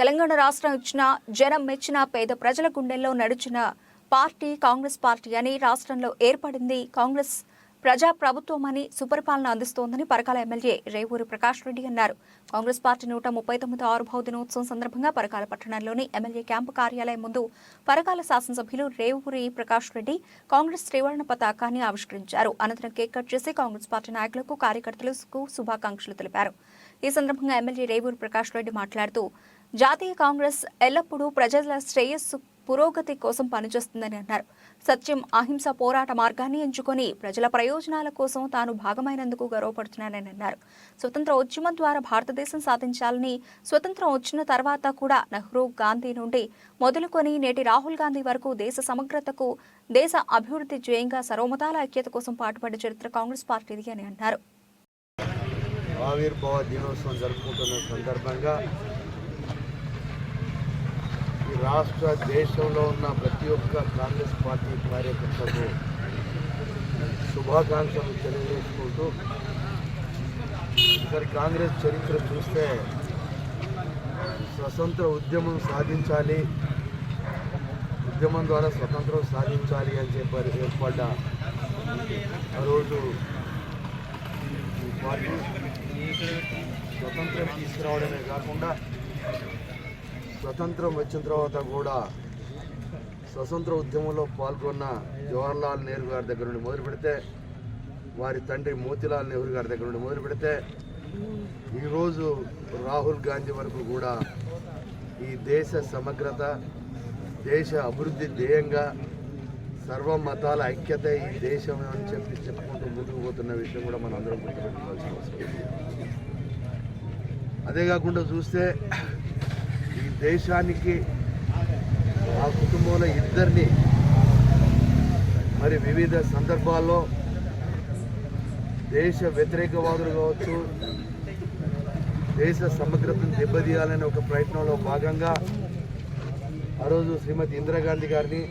తెలంగాణ రాష్ట్రం ఇచ్చిన జనం మెచ్చిన పేద ప్రజల గుండెల్లో నడిచిన పార్టీ కాంగ్రెస్ పార్టీ అని రాష్ట్రంలో ఏర్పడింది కాంగ్రెస్ ప్రజా ప్రభుత్వం అని సుపరిపాలన అందిస్తోందని పరకాల ఎమ్మెల్యే రేవూరి ప్రకాష్ రెడ్డి అన్నారు. కాంగ్రెస్ పార్టీ నూట ముప్పై తొమ్మిది ఆరుభావ దినోత్సవం సందర్భంగా పరకాల పట్టణంలోని ఎమ్మెల్యే క్యాంపు కార్యాలయం ముందు పరకాల శాసనసభ్యులు రేవూరి ప్రకాష్ రెడ్డి కాంగ్రెస్ త్రివర్ణ పతాకాన్ని ఆవిష్కరించారు. అనంతరం కేక్ కట్ చేసి కాంగ్రెస్ పార్టీ నాయకులకు కార్యకర్తలకు శుభాకాంక్షలు తెలిపారు. ఈ సందర్భంగా ఎమ్మెల్యే రేవూరి ప్రకాష్ రెడ్డి మాట్లాడుతూ జాతీయ కాంగ్రెస్ ఎల్లప్పుడూ ప్రజల శ్రేయస్సు పురోగతి కోసం పనిచేస్తుందని అన్నారు. సత్యం అహింస పోరాట మార్గాన్ని ఎంచుకొని ప్రజల ప్రయోజనాల కోసం తాను భాగమైనందుకు గర్వపడుతున్నానని అన్నారు. స్వతంత్ర ఉద్యమం ద్వారా భారతదేశం సాధించాలని స్వతంత్రం వచ్చిన తర్వాత కూడా నెహ్రూ గాంధీ నుండి మొదలుకొని నేటి రాహుల్ గాంధీ వరకు దేశ సమగ్రతకు దేశ అభివృద్ధి ధ్యేయంగా సర్వమతాల ఐక్యత కోసం పాటుపడ్డ చరిత్ర కాంగ్రెస్ పార్టీది అని అన్నారు. ఆవిర్భావ దినోత్సవం జరుపుకుంటున్న సందర్భంగా రాష్ట్ర దేశంలో ఉన్న ప్రతి ఒక్క కాంగ్రెస్ పార్టీ కార్యకర్తలకు శుభాకాంక్షలు తెలియజేసుకుంటూ ఇక్కడ కాంగ్రెస్ చరిత్ర చూస్తే స్వతంత్ర ఉద్యమం సాధించాలి ఉద్యమం ద్వారా స్వతంత్రం సాధించాలి అని చెప్పారు ఏర్పడ్డ ఆ రోజు పార్టీ స్వతంత్రం తీసుకురావడమే కాకుండా స్వతంత్రం వచ్చిన తర్వాత కూడా స్వతంత్ర ఉద్యమంలో పాల్గొన్న జవహర్లాల్ నెహ్రూ గారి దగ్గర నుండి మొదలు పెడితే వారి తండ్రి మోతిలాల్ నెహ్రూ గారి దగ్గర నుండి మొదలు పెడితే ఈరోజు రాహుల్ గాంధీ వరకు కూడా ఈ దేశ సమగ్రత దేశ అభివృద్ధి ధ్యేయంగా సర్వ మతాల ఐక్యత ఈ దేశం అని చెప్పి చెప్పుకుంటూ ముందుకు పోతున్న విషయం కూడా మనం అందరం గుర్తుపెట్టుకోవాల్సిన అవసరం అదే కాకుండా చూస్తే ఈ దేశానికి ఆ కుటుంబంలో ఇద్దరిని మరి వివిధ సందర్భాల్లో దేశ వ్యతిరేకవాదులు కావచ్చు దేశ సమగ్రతను దెబ్బతీయాలనే ఒక ప్రయత్నంలో భాగంగా ఆ రోజు శ్రీమతి ఇందిరాగాంధీ గారిని